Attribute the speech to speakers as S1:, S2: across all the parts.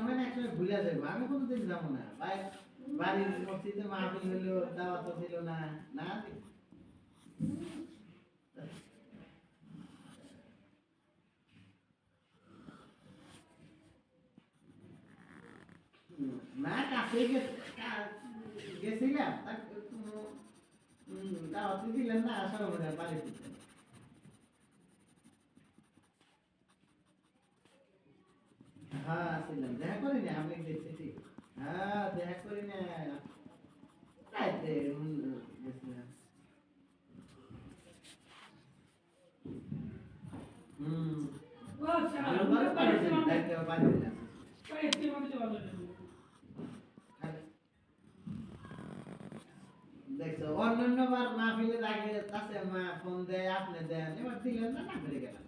S1: সময় না এক সময় ভুলে যাব আমি যাব না। বাড়ির মসজিদে মাহফিল হইল, দাওয়াত ছিল না? না না, কাছে গেছিলাম দাওয়াত দিলেন না, আসার বাড়িতে। হ্যাঁ আসছিলাম দেখা করি না আমি দেখছি হ্যাঁ দেখা করি না রাইতে গেছিলাম। হুম। ভালো ভালো পাঠিয়েছি দেখতে পাঠিয়েছিলাম দেখছ অন্যান্য বার মাহফিলে আগে কাছে মা ফোন দেয় আপনি দেন এবার দিলেন না না করে গেলাম।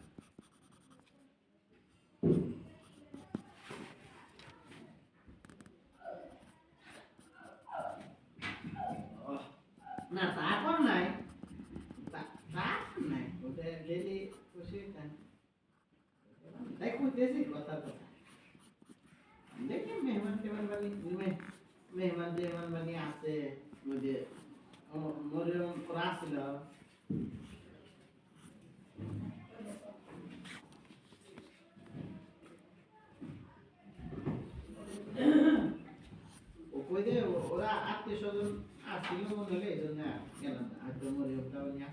S1: না তা কম নাই তা- তা কম নাই ওটা ডেলি খুশি হইতাম তাই কইতেছি কথা কথা দেখি মেহমান টেহমান বানি মে- মেহমান টেহমান বানি আছে ওই যে মরিয়ম করা ছিল Eu vou fazer o que eu vou fazer. Eu vou fazer o que eu vou fazer.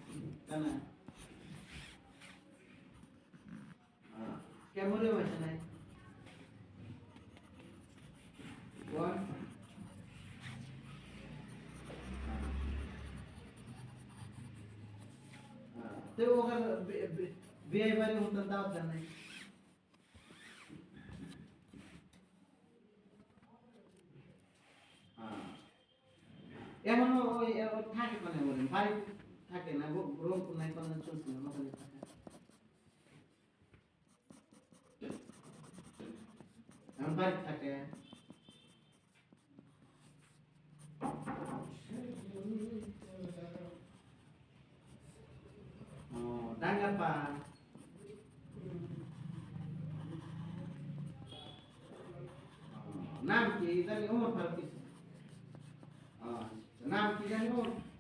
S1: Eu vou fazer o que eu vou fazer. এমন ওই থাকে মানে বলেন বাড়ি থাকে না রংপুর নাই, কোনো চলছে না মোটামুটি থাকে এখন বাড়ি থাকে। ডাঙ্গাপা নাম কি? জানি ওমর ফারুক নাম কি জানি?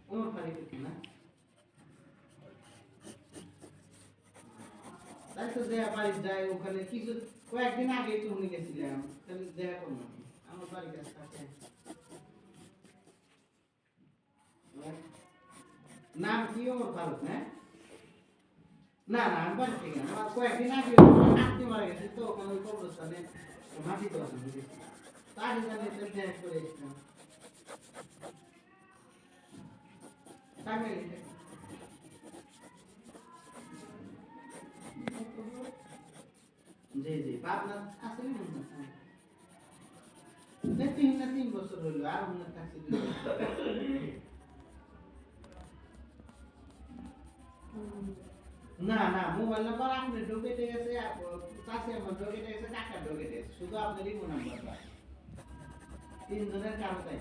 S1: ওমর ফারুক না তাই তো দেয়া বাড়ি যাই ওখানে। কিছু কয়েকদিন আগে তো উনি গেছিলাম তাহলে দেখা করলাম আমার বাড়ির কাছে থাকে নাম কি ওমর ফারুক হ্যাঁ? না না, আমি বাড়ি থেকে না। আমার কয়েকদিন আগে নাতি মারা গেছে। তো ওখানে কবরস্থানে মাটি তো বুঝেছি তার জন্য দেখা করে এসেছিলাম। জি জি পাবনা আসলে না তিন না তিন বছর হইল আর থাকছে না না মোবাইল নাম্বার আপনার ঢোকেটে গেছে চাষি আমার ঢোকেটে গেছে কাকার ঢোকেটে গেছে। শুধু আপনারই ফোন নাম্বার তিনজনের কাম তাই।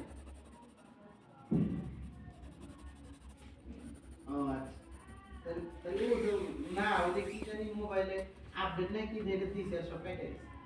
S1: তাহলে তাহলে ও তো- না ওদের কি জানি মোবাইলে আপডেট